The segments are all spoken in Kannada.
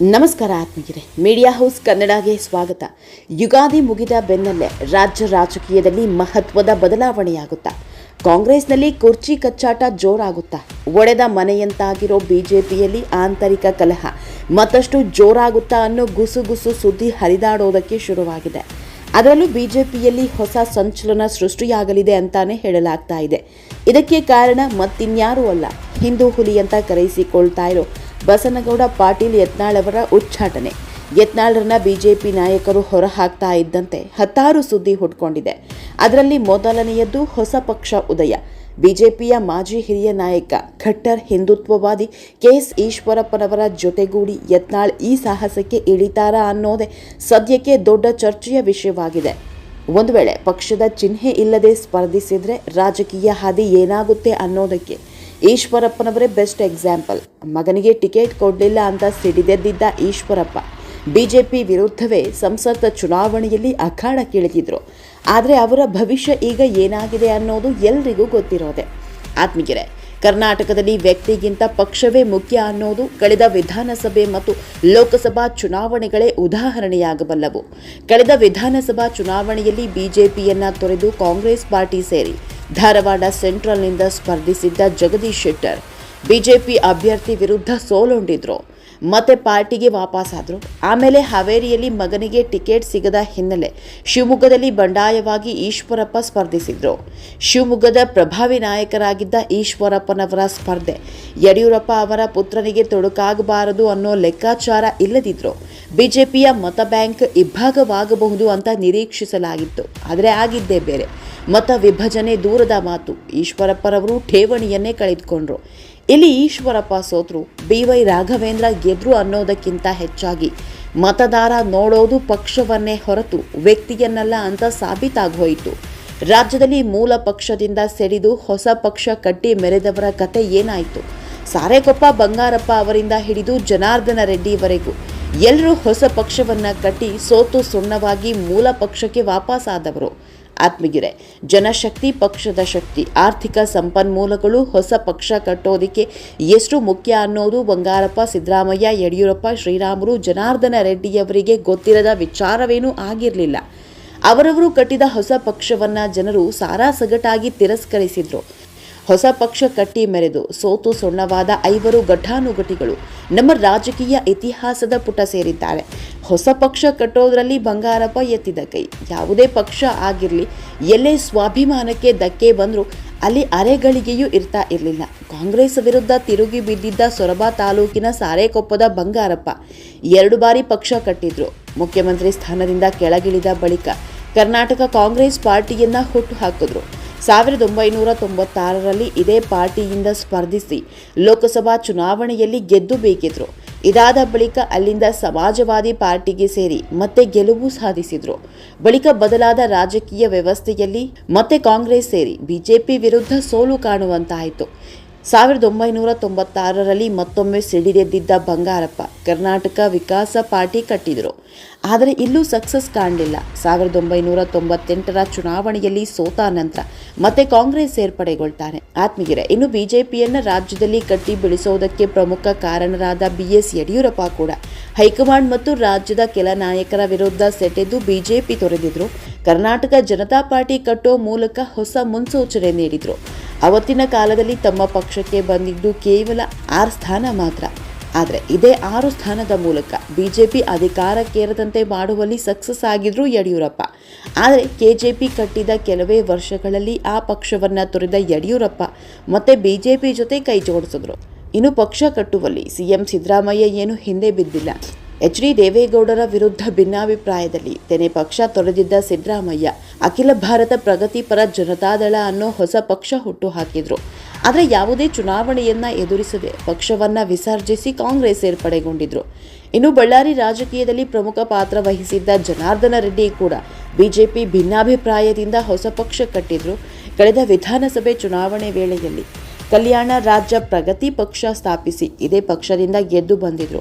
ನಮಸ್ಕಾರ ಆತ್ಮೀಯರೇ ಮೀಡಿಯಾ ಹೌಸ್ ಕನ್ನಡಗೆ ಸ್ವಾಗತ. ಯುಗಾದಿ ಮುಗಿದ ಬೆನ್ನಲ್ಲೇ ರಾಜ್ಯ ರಾಜಕೀಯದಲ್ಲಿ ಮಹತ್ವದ ಬದಲಾವಣೆಯಾಗುತ್ತಾ? ಕಾಂಗ್ರೆಸ್ನಲ್ಲಿ ಕುರ್ಚಿ ಕಚ್ಚಾಟ ಜೋರಾಗುತ್ತಾ? ಒಡೆದ ಮನೆಯಂತಾಗಿರೋ ಬಿಜೆಪಿಯಲ್ಲಿ ಆಂತರಿಕ ಕಲಹ. ಮತ್ತಷ್ಟು ಜೋರಾಗುತ್ತಾ ಅನ್ನೋ ಗುಸುಗುಸು ಸುದ್ದಿ ಹರಿದಾಡೋದಕ್ಕೆ ಶುರುವಾಗಿದೆ. ಅದರಲ್ಲೂ ಬಿಜೆಪಿಯಲ್ಲಿ ಹೊಸ ಸಂಚಲನ ಸೃಷ್ಟಿಯಾಗಲಿದೆ ಅಂತಾನೆ ಹೇಳಲಾಗ್ತಾ ಇದೆ. ಇದಕ್ಕೆ ಕಾರಣ ಮತ್ತಿನ್ಯಾರೂ ಅಲ್ಲ, ಹಿಂದೂ ಹುಲಿ ಅಂತ ಕರೆಯಿಸಿಕೊಳ್ತಾ ಇರೋ ಬಸನಗೌಡ ಪಾಟೀಲ್ ಯತ್ನಾಳ್ ಅವರ ಉಚ್ಚಾಟನೆ. ಯತ್ನಾಳ್ರನ್ನ ಬಿಜೆಪಿ ನಾಯಕರು ಹೊರಹಾಕ್ತಾ ಇದ್ದಂತೆ ಹತ್ತಾರು ಸುದ್ದಿ ಹುಟ್ಕೊಂಡಿದೆ. ಅದರಲ್ಲಿ ಮೊದಲನೆಯದ್ದು ಹೊಸ ಪಕ್ಷ ಉದಯ. ಬಿಜೆಪಿಯ ಮಾಜಿ ಹಿರಿಯ ನಾಯಕ, ಖಟ್ಟರ್ ಹಿಂದುತ್ವವಾದಿ ಕೆಎಸ್ ಈಶ್ವರಪ್ಪನವರ ಜೊತೆಗೂಡಿ ಯತ್ನಾಳ್ ಈ ಸಾಹಸಕ್ಕೆ ಇಳಿತಾರಾ ಅನ್ನೋದೇ ಸದ್ಯಕ್ಕೆ ದೊಡ್ಡ ಚರ್ಚೆಯ ವಿಷಯವಾಗಿದೆ. ಒಂದು ವೇಳೆ ಪಕ್ಷದ ಚಿಹ್ನೆ ಇಲ್ಲದೆ ಸ್ಪರ್ಧಿಸಿದರೆ ರಾಜಕೀಯ ಹಾದಿ ಏನಾಗುತ್ತೆ ಅನ್ನೋದಕ್ಕೆ ಈಶ್ವರಪ್ಪನವರೇ ಬೆಸ್ಟ್ ಎಕ್ಸಾಂಪಲ್. ಮಗನಿಗೆ ಟಿಕೆಟ್ ಕೊಡಲಿಲ್ಲ ಅಂತ ಸಿಡಿದೆದ್ದಿದ್ದ ಈಶ್ವರಪ್ಪ, ಬಿಜೆಪಿ ವಿರುದ್ಧವೇ ಸಂಸತ್ ಚುನಾವಣೆಯಲ್ಲಿ ಅಖಾಡಕ್ಕಿಳಿದಿದ್ರು ಆದರೆ ಅವರ ಭವಿಷ್ಯ ಈಗ ಏನಾಗಿದೆ ಅನ್ನೋದು ಎಲ್ರಿಗೂ ಗೊತ್ತಿರೋದೆ. ಆತ್ಮೀಯರೇ, ಕರ್ನಾಟಕದಲ್ಲಿ ವ್ಯಕ್ತಿಗಿಂತ ಪಕ್ಷವೇ ಮುಖ್ಯ ಅನ್ನೋದು ಕಳೆದ ವಿಧಾನಸಭೆ ಮತ್ತು ಲೋಕಸಭಾ ಚುನಾವಣೆಗಳೇ ಉದಾಹರಣೆಯಾಗಬಲ್ಲವು. ಕಳೆದ ವಿಧಾನಸಭಾ ಚುನಾವಣೆಯಲ್ಲಿ ಬಿಜೆಪಿಯನ್ನ ತೊರೆದು ಕಾಂಗ್ರೆಸ್ ಪಾರ್ಟಿ ಸೇರಿ ಧಾರವಾಡ ಸೆಂಟ್ರಲ್ನಿಂದ ಸ್ಪರ್ಧಿಸಿದ್ದ ಜಗದೀಶ್ ಶೆಟ್ಟರ್. ಬಿಜೆಪಿ ಅಭ್ಯರ್ಥಿ ವಿರುದ್ಧ ಸೋಲುಂಡಿದ್ರು. ಮತ್ತೆ ಪಾರ್ಟಿಗೆ ವಾಪಸ್ಸಾದರು ಆಮೇಲೆ ಹಾವೇರಿಯಲ್ಲಿ ಮಗನಿಗೆ ಟಿಕೆಟ್ ಸಿಗದ ಹಿನ್ನೆಲೆ ಶಿವಮೊಗ್ಗದಲ್ಲಿ ಬಂಡಾಯವಾಗಿ ಈಶ್ವರಪ್ಪ ಸ್ಪರ್ಧಿಸಿದ್ರು. ಶಿವಮೊಗ್ಗದ ಪ್ರಭಾವಿ ನಾಯಕರಾಗಿದ್ದ ಈಶ್ವರಪ್ಪನವರ ಸ್ಪರ್ಧೆ. ಯಡಿಯೂರಪ್ಪ ಅವರ ಪುತ್ರನಿಗೆ ತೊಡಕಾಗಬಾರದು ಅನ್ನೋ ಲೆಕ್ಕಾಚಾರ ಇಲ್ಲದಿದ್ರು. ಬಿಜೆಪಿಯ ಮತ ಬ್ಯಾಂಕ್ ಇಬ್ಬಾಗವಾಗಬಹುದು ಅಂತ ನಿರೀಕ್ಷಿಸಲಾಗಿತ್ತು. ಆದರೆ ಆಗಿದ್ದೇ ಬೇರೆ. ಮತ ವಿಭಜನೆ ದೂರದ ಮಾತು. ಈಶ್ವರಪ್ಪರವರು ಠೇವಣಿಯನ್ನೇ ಕಳೆದುಕೊಂಡ್ರು. ಇಲ್ಲಿ ಈಶ್ವರಪ್ಪ ಸೋತ್ರು ಬಿ ವೈ ರಾಘವೇಂದ್ರ ಗೆದ್ರು ಅನ್ನೋದಕ್ಕಿಂತ ಹೆಚ್ಚಾಗಿ. ಮತದಾರ ನೋಡೋದು ಪಕ್ಷವನ್ನೇ ಹೊರತು ವ್ಯಕ್ತಿಯನ್ನಲ್ಲ ಅಂತ ಸಾಬೀತಾಗೋಯಿತು ರಾಜ್ಯದಲ್ಲಿ ಮೂಲ ಪಕ್ಷದಿಂದ ಸೆಳೆದು ಹೊಸ ಪಕ್ಷ ಕಟ್ಟಿ ಮೆರೆದವರ ಕತೆ ಏನಾಯಿತು? ಸಾರೇಕೊಪ್ಪ ಬಂಗಾರಪ್ಪ ಅವರಿಂದ ಹಿಡಿದು ಜನಾರ್ದನ ರೆಡ್ಡಿವರೆಗೂ ಎಲ್ಲರೂ ಹೊಸ ಪಕ್ಷವನ್ನ ಕಟ್ಟಿ ಸೋತು ಸುಣ್ಣವಾಗಿ ಮೂಲ ಪಕ್ಷಕ್ಕೆ ವಾಪಸ್ಸಾದವರು ಆತ್ಮಗಿರೆ. ಜನಶಕ್ತಿ ಪಕ್ಷದ ಶಕ್ತಿ, ಆರ್ಥಿಕ ಸಂಪನ್ಮೂಲಗಳು, ಹೊಸ ಪಕ್ಷ ಕಟ್ಟೋದಕ್ಕೆ ಎಷ್ಟು ಮುಖ್ಯ ಅನ್ನೋದು ಬಂಗಾರಪ್ಪ, ಸಿದ್ದರಾಮಯ್ಯ, ಯಡಿಯೂರಪ್ಪ, ಶ್ರೀರಾಮುಲು, ಜನಾರ್ದನ ರೆಡ್ಡಿಯವರಿಗೆ ಗೊತ್ತಿರದ ವಿಚಾರವೇನೂ ಆಗಿರಲಿಲ್ಲ. ಅವರವರು ಕಟ್ಟಿದ ಹೊಸ ಪಕ್ಷವನ್ನ ಜನರು ಸಾರಾಸಗಟಾಗಿ ತಿರಸ್ಕರಿಸಿದ್ರು. ಹೊಸ ಪಕ್ಷ ಕಟ್ಟಿ ಮೆರೆದು ಸೋತು ಸೊಣ್ಣವಾದ ಐವರು ಘಟಾನುಘಟಿಗಳು ನಮ್ಮ ರಾಜಕೀಯ ಇತಿಹಾಸದ ಪುಟ ಸೇರಿದ್ದಾರೆ. ಹೊಸ ಪಕ್ಷ ಕಟ್ಟೋದ್ರಲ್ಲಿ ಬಂಗಾರಪ್ಪ ಎತ್ತಿದ ಕೈ. ಯಾವುದೇ ಪಕ್ಷ ಆಗಿರಲಿ, ಎಲ್ಲೇ ಸ್ವಾಭಿಮಾನಕ್ಕೆ ಧಕ್ಕೆ ಬಂದರೂ ಅಲ್ಲಿ ಅರೆಗಳಿಗೆಯೂ ಇರ್ತಾ ಇರಲಿಲ್ಲ. ಕಾಂಗ್ರೆಸ್ ವಿರುದ್ಧ ತಿರುಗಿ ಬಿದ್ದಿದ್ದ ಸೊರಬ ತಾಲೂಕಿನ ಸಾರೇಕೊಪ್ಪದ ಬಂಗಾರಪ್ಪ ಎರಡು ಬಾರಿ ಪಕ್ಷ ಕಟ್ಟಿದ್ರು. ಮುಖ್ಯಮಂತ್ರಿ ಸ್ಥಾನದಿಂದ ಕೆಳಗಿಳಿದ ಬಳಿಕ ಕರ್ನಾಟಕ ಕಾಂಗ್ರೆಸ್ ಪಾರ್ಟಿಯನ್ನ ಹುಟ್ಟು ಹಾಕಿದ್ರು. ಸಾವಿರದ ಒಂಬೈನೂರ ತೊಂಬತ್ತಾರರಲ್ಲಿ ಇದೇ ಪಾರ್ಟಿಯಿಂದ ಸ್ಪರ್ಧಿಸಿ ಲೋಕಸಭಾ ಚುನಾವಣೆಯಲ್ಲಿ ಗೆದ್ದು ಬೇಕಿದ್ರು. ಇದಾದ ಬಳಿಕ ಅಲ್ಲಿಂದ ಸಮಾಜವಾದಿ ಪಾರ್ಟಿಗೆ ಸೇರಿ ಮತ್ತೆ ಗೆಲುವು ಸಾಧಿಸಿದ್ರು. ಬಳಿಕ ಬದಲಾದ ರಾಜಕೀಯ ವ್ಯವಸ್ಥೆಯಲ್ಲಿ ಮತ್ತೆ ಕಾಂಗ್ರೆಸ್ ಸೇರಿ ಬಿಜೆಪಿ ವಿರುದ್ಧ ಸೋಲು ಕಾಣುವಂತಾಯಿತು. ಸಾವಿರದ ಒಂಬೈನೂರ ತೊಂಬತ್ತಾರರಲ್ಲಿ ಮತ್ತೊಮ್ಮೆ ಸಿಡಿದೆದ್ದಿದ್ದ ಬಂಗಾರಪ್ಪ ಕರ್ನಾಟಕ ವಿಕಾಸ ಪಾರ್ಟಿ ಕಟ್ಟಿದರು. ಆದರೆ ಇಲ್ಲೂ ಸಕ್ಸಸ್ ಕಾಣಲಿಲ್ಲ. ಸಾವಿರದ ಒಂಬೈನೂರ ತೊಂಬತ್ತೆಂಟರ ಚುನಾವಣೆಯಲ್ಲಿ ಸೋತ ನಂತರ ಮತ್ತೆ ಕಾಂಗ್ರೆಸ್ ಸೇರ್ಪಡೆಗೊಳ್ತಾನೆ. ಆತ್ಮಗಿರ ಇನ್ನು ಬಿಜೆಪಿಯನ್ನು ರಾಜ್ಯದಲ್ಲಿ ಕಟ್ಟಿ ಬೆಳೆಸೋದಕ್ಕೆ ಪ್ರಮುಖ ಕಾರಣರಾದ ಬಿ ಎಸ್ ಯಡಿಯೂರಪ್ಪ ಕೂಡ ಹೈಕಮಾಂಡ್ ಮತ್ತು ರಾಜ್ಯದ ಕೆಲ ನಾಯಕರ ವಿರುದ್ಧ ಸೆಟೆದು ಬಿಜೆಪಿ ತೊರೆದಿದ್ರು. ಕರ್ನಾಟಕ ಜನತಾ ಪಾರ್ಟಿ ಕಟ್ಟೋ ಮೂಲಕ ಹೊಸ ಮುನ್ಸೂಚನೆ ನೀಡಿದ್ರು. ಅವತ್ತಿನ ಕಾಲದಲ್ಲಿ ತಮ್ಮ ಪಕ್ಷಕ್ಕೆ ಬಂದಿದ್ದು ಕೇವಲ ಆರು ಸ್ಥಾನ ಮಾತ್ರ. ಆದರೆ ಇದೇ ಆರು ಸ್ಥಾನದ ಮೂಲಕ ಬಿಜೆಪಿ ಅಧಿಕಾರಕ್ಕೇರದಂತೆ ಮಾಡುವಲ್ಲಿ ಸಕ್ಸಸ್ ಆಗಿದ್ರು ಯಡಿಯೂರಪ್ಪ. ಆದರೆ ಕೆಜೆಪಿ ಕಟ್ಟಿದ ಕೆಲವೇ ವರ್ಷಗಳಲ್ಲಿ ಆ ಪಕ್ಷವನ್ನು ತೊರೆದ ಯಡಿಯೂರಪ್ಪ ಮತ್ತೆ ಬಿಜೆಪಿ ಜೊತೆ ಕೈ ಜೋಡಿಸಿದ್ರು. ಇನ್ನು ಪಕ್ಷ ಕಟ್ಟುವಲ್ಲಿ ಸಿಎಂ ಸಿದ್ದರಾಮಯ್ಯ ಏನು ಹಿಂದೆ ಬಿದ್ದಿಲ್ಲ. ಎಚ್ ಡಿ ದೇವೇಗೌಡರ ವಿರುದ್ಧ ಭಿನ್ನಾಭಿಪ್ರಾಯದಲ್ಲಿ ತೆನೆ ಪಕ್ಷ ತೊರೆದಿದ್ದ ಸಿದ್ದರಾಮಯ್ಯ, ಅಖಿಲ ಭಾರತ ಪ್ರಗತಿಪರ ಜನತಾದಳ ಅನ್ನೋ ಹೊಸ ಪಕ್ಷ ಹುಟ್ಟು ಹಾಕಿದ್ರು ಆದರೆ ಯಾವುದೇ ಚುನಾವಣೆಯನ್ನ ಎದುರಿಸದೆ ಪಕ್ಷವನ್ನ ವಿಸರ್ಜಿಸಿ ಕಾಂಗ್ರೆಸ್ ಸೇರ್ಪಡೆಗೊಂಡಿದ್ರು ಇನ್ನು ಬಳ್ಳಾರಿ ರಾಜಕೀಯದಲ್ಲಿ ಪ್ರಮುಖ ಪಾತ್ರ ವಹಿಸಿದ್ದ ಜನಾರ್ದನ ರೆಡ್ಡಿ ಕೂಡ ಬಿಜೆಪಿ ಭಿನ್ನಾಭಿಪ್ರಾಯದಿಂದ ಹೊಸ ಪಕ್ಷ ಕಟ್ಟಿದ್ರು ಕಳೆದ ವಿಧಾನಸಭೆ ಚುನಾವಣೆ ವೇಳೆಯಲ್ಲಿ. ಕಲ್ಯಾಣ ರಾಜ್ಯ ಪ್ರಗತಿ ಪಕ್ಷ ಸ್ಥಾಪಿಸಿ ಇದೇ ಪಕ್ಷದಿಂದ ಗೆದ್ದು ಬಂದಿದ್ರು.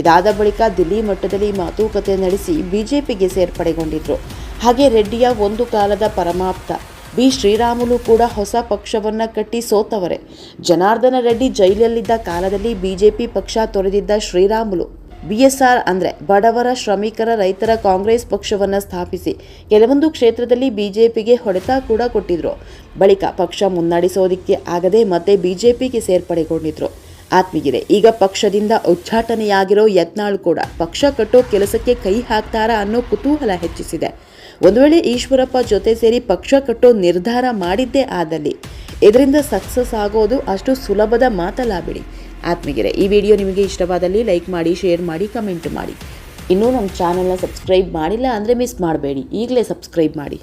ಇದಾದ ಬಳಿಕ ದಿಲ್ಲಿ ಮಟ್ಟದಲ್ಲಿ ಮಾತುಕತೆ ನಡೆಸಿ ಬಿಜೆಪಿಗೆ ಸೇರ್ಪಡೆಗೊಂಡಿದ್ರು. ಹಾಗೆ ರೆಡ್ಡಿಯ ಒಂದು ಕಾಲದ ಪರಮಾಪ್ತ. ಬಿ. ಶ್ರೀರಾಮುಲು ಕೂಡ ಹೊಸ ಪಕ್ಷವನ್ನ ಕಟ್ಟಿ ಸೋತವರೇ. ಜನಾರ್ದನ ರೆಡ್ಡಿ ಜೈಲಲ್ಲಿದ್ದ ಕಾಲದಲ್ಲಿ ಬಿಜೆಪಿ ಪಕ್ಷ ತೊರೆದಿದ್ದ ಶ್ರೀರಾಮುಲು. ಬಿ ಎಸ್ ಆರ್ ಅಂದರೆ ಬಡವರ ಶ್ರಮಿಕರ ರೈತರ ಕಾಂಗ್ರೆಸ್ ಪಕ್ಷವನ್ನು ಸ್ಥಾಪಿಸಿ ಕೆಲವೊಂದು ಕ್ಷೇತ್ರದಲ್ಲಿ ಬಿಜೆಪಿಗೆ ಹೊಡೆತ ಕೂಡ ಕೊಟ್ಟಿದ್ರು. ಬಳಿಕ ಪಕ್ಷ ಮುನ್ನಡೆಸೋದಕ್ಕೆ ಆಗದೆ ಮತ್ತೆ ಬಿಜೆಪಿಗೆ ಸೇರ್ಪಡೆಗೊಂಡಿದ್ರು. ಆತ್ಮೀಗಿರೆ ಈಗ ಪಕ್ಷದಿಂದ ಉಚ್ಚಾಟನೆಯಾಗಿರೋ ಯತ್ನಾಳ್ ಕೂಡ ಪಕ್ಷ ಕಟ್ಟೋ ಕೆಲಸಕ್ಕೆ ಕೈ ಹಾಕ್ತಾರಾ ಅನ್ನೋ ಕುತೂಹಲ ಹೆಚ್ಚಿಸಿದೆ. ಒಂದು ವೇಳೆ ಈಶ್ವರಪ್ಪ ಜೊತೆ ಸೇರಿ ಪಕ್ಷ ಕಟ್ಟೋ ನಿರ್ಧಾರ ಮಾಡಿದ್ದೇ ಆದಲ್ಲಿ ಇದರಿಂದ ಸಕ್ಸಸ್ ಆಗೋದು ಅಷ್ಟು ಸುಲಭದ ಮಾತಲ್ಲ ಬಿಡಿ ಆತ್ಮೀಗಿರೆ ಈ ವಿಡಿಯೋ ನಿಮಗೆ ಇಷ್ಟವಾದಲ್ಲಿ ಲೈಕ್ ಮಾಡಿ, ಶೇರ್ ಮಾಡಿ, ಕಮೆಂಟ್ ಮಾಡಿ. ಇನ್ನೂ ನಮ್ಮ ಚಾನಲ್ನ ಸಬ್ಸ್ಕ್ರೈಬ್ ಮಾಡಿಲ್ಲ ಅಂದರೆ ಮಿಸ್ ಮಾಡಬೇಡಿ. ಈಗಲೇ ಸಬ್ಸ್ಕ್ರೈಬ್ ಮಾಡಿ.